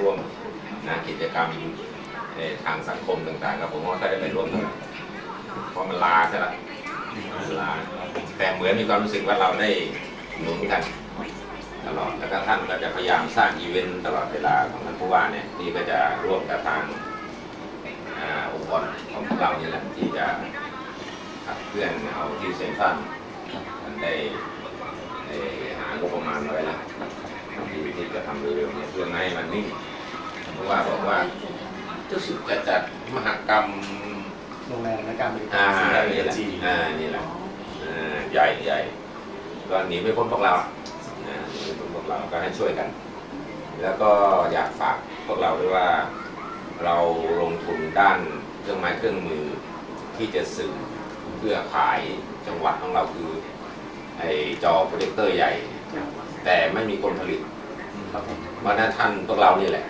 ร่วมนะกิจกรรมในทางสังคมต่างๆครับผมว่าก็ได้ไปร่วมเท่าไหร่เพราะมันลาใช่ละมันลาแต่เหมือนมีความรู้สึกว่าเราได้หนุนกันตลอดแล้วก็ท่านก็จะพยายามสร้างอีเวนต์ตลอดเวลาของท่านผู้ว่าเนี่ยนี่ก็จะร่วมกับทางองค์กรของพวกเรานี่แหละที่จะขับเคลื่อนเอาที่เซ็นทรัลท่นได้ได้หางบประมาณไว้แล้วที่ที่จะทำเร็วๆเนี่ยเพื่อให้มันนิ่ง ว่าบอกว่ารู้สึกจะจัดมหกรรมโรงแรมและการบริกาอ่ารสิ่งแวดนี่แหละจีอ่านี่แหละอ่าใหญ่ใหญ่ก็หนีไม่พ้นพวกเราอะอ่าหนีไม่พ้นพวกเราก็ให้ช่วยกัน แล้วก็อยากฝากพวกเราด้วยว่าเราลงทุนด้านเครื่องไม้เครื่องมือที่จะสื่อเพื่อขายจังหวัดของเราคือไอ้จอโปรเจคเตอร์ใหญ่ แต่ไม่มีคนผลิต ครับผม เพราะฉะนั้นท่านพวกเรานี่แหละ